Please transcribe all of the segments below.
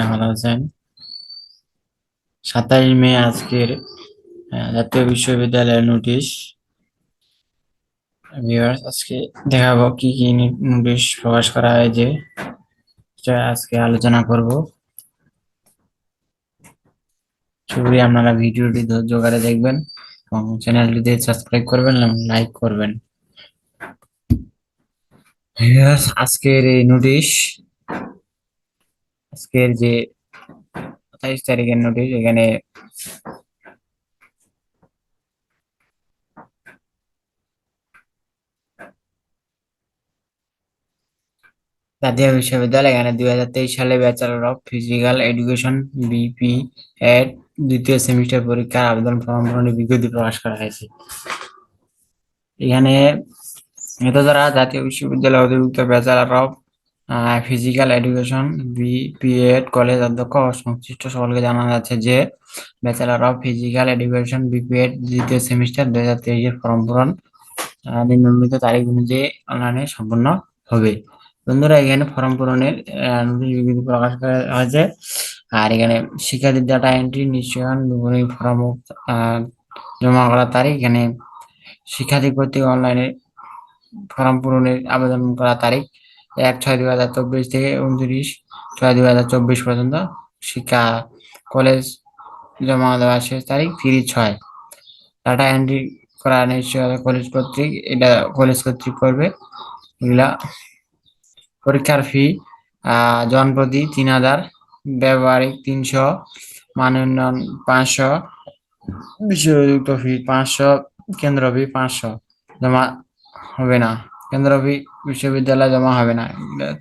সবাই ভালো আছেন। সাতাইশ মে আজকের জাতীয় বিশ্ববিদ্যালয়ের নোটিশ। আজকে দেখাবো কি কি নোটিশ প্রকাশ করা হয়েছে আজকে আলোচনা করব। শুরুই আপনারা ভিডিওটি ধৈর্য ধরে দেখবেন এবং চ্যানেলটিতে সাবস্ক্রাইব করবেন, এবং লাইক করবেন। আজকের এই নোটিশ আজকের যে সাতাইশ তারিখের নোটিশ এখানে জাতীয় বিশ্ববিদ্যালয়, এখানে দুই হাজার তেইশ সালে bachelor of physical education BP Ed দ্বিতীয় সেমিস্টার পরীক্ষার আবেদন ফর্ম পূরণের বিজ্ঞপ্তি প্রকাশ করা হয়েছে। এখানে এত দ্বারা জাতীয় বিশ্ববিদ্যালয় অধিভুক্ত bachelor of physical education BPEd college অধ্যক্ষ ও সংশ্লিষ্ট সকলকে জানা যাচ্ছে যে bachelor of physical education BPEd দ্বিতীয় সেমিস্টার দুই হাজার তেইশের ফর্ম পূরণ নিম্নলিখিত তারিখ অনুযায়ী অনলাইনে সম্পন্ন হবে। বন্ধুরা, এখানে ফর্ম পূরণের নোটিশ বিজ্ঞপ্তি প্রকাশ করা হয়েছে। আর এখানে শিক্ষার্থীর ডাটা এন্ট্রি নিশ্চয়ন ফর্ম জমা করার তারিখ, এখানে শিক্ষার্থী কর্তৃক অনলাইনে ফর্ম পূরণের আবেদন করার তারিখ এক ছয় দুই হাজার চব্বিশ থেকে উনত্রিশ ছয় দুই হাজার চব্বিশ পর্যন্ত শিক্ষা কলেজ জমা দেওয়ার শেষ তারিখ তিরিশ ছয়। ডাটা এন্ট্রি করা নিশ্চয় কলেজ কর্তৃক, এটা কলেজ কর্তৃক করবে। এগুলা পরীক্ষার ফি জনপ্রতি তিন হাজার, ব্যবহারিক তিনশো, মান উন্নয়ন পাঁচশো, বিশ্বযুক্ত ফি পাঁচশো, কেন্দ্র ফি পাঁচশো। জমা হবে না। কেন্দ্র বিশ্ববিদ্যালয় জমা হবে না।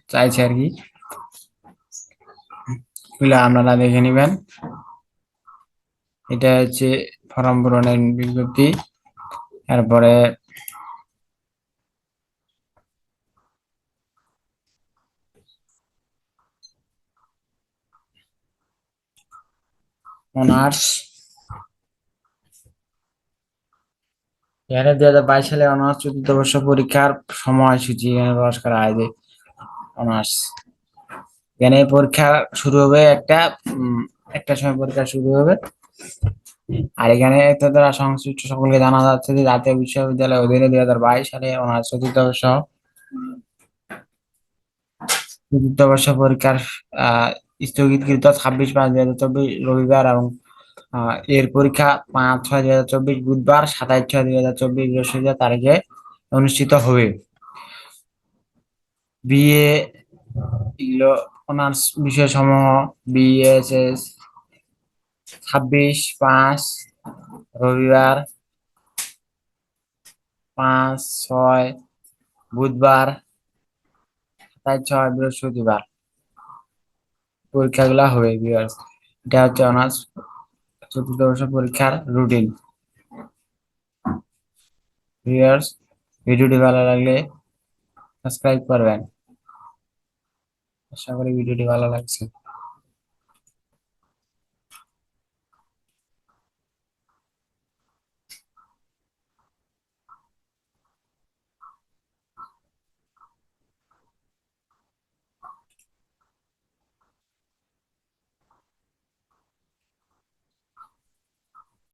চাইছে আর কি। আপনারা দেখে নিবেন। এটা হচ্ছে ফর্ম পূরণের বিজ্ঞপ্তি। তারপরে অনার্স এখানে দুই হাজার বাইশ সালে অনার্স চতুর্থ বর্ষ পরীক্ষার সময়সূচি এখানে প্রকাশ করা হয়েছে অনার্স। এখানে পরীক্ষা শুরু হবে একটা একটা সময় পরীক্ষা শুরু হবে। আর এখানে দ্বারা সংশ্লিষ্ট সকলকে জানা যাচ্ছে যে জাতীয় বিশ্ববিদ্যালয়ের অধীনে দুই হাজার বাইশ সালে অনার্স চতুর্থ বর্ষ চতুর্থ বর্ষ পরীক্ষার, আহ, স্থগিতকৃত ছাব্বিশ পাঁচ দুই হাজার চব্বিশ রবিবার এবং এর পরীক্ষা পাঁচ ছয় দুই হাজার চব্বিশ বুধবার, সাতাইশ ছয় দুই হাজার চব্বিশ বৃহস্পতিবার তারিখে অনুষ্ঠিত হবে। বিএ অনার্স বিষয় সমূহ বিএসএস ছাব্বিশ, পাঁচ, রবিবার পাঁচ ছয়, বুধবার সাতাইশ ছয় বৃহস্পতিবার। পরীক্ষাগুলো হবে ভিউয়ার্স এটা হচ্ছে অনার্স চতুর্থ বর্ষ পরীক্ষার রুটিন ভিউয়ার্স ভিডিওটি ভালো লাগলে সাবস্ক্রাইব করবেন। আশা করি ভিডিওটি ভালো লাগছে।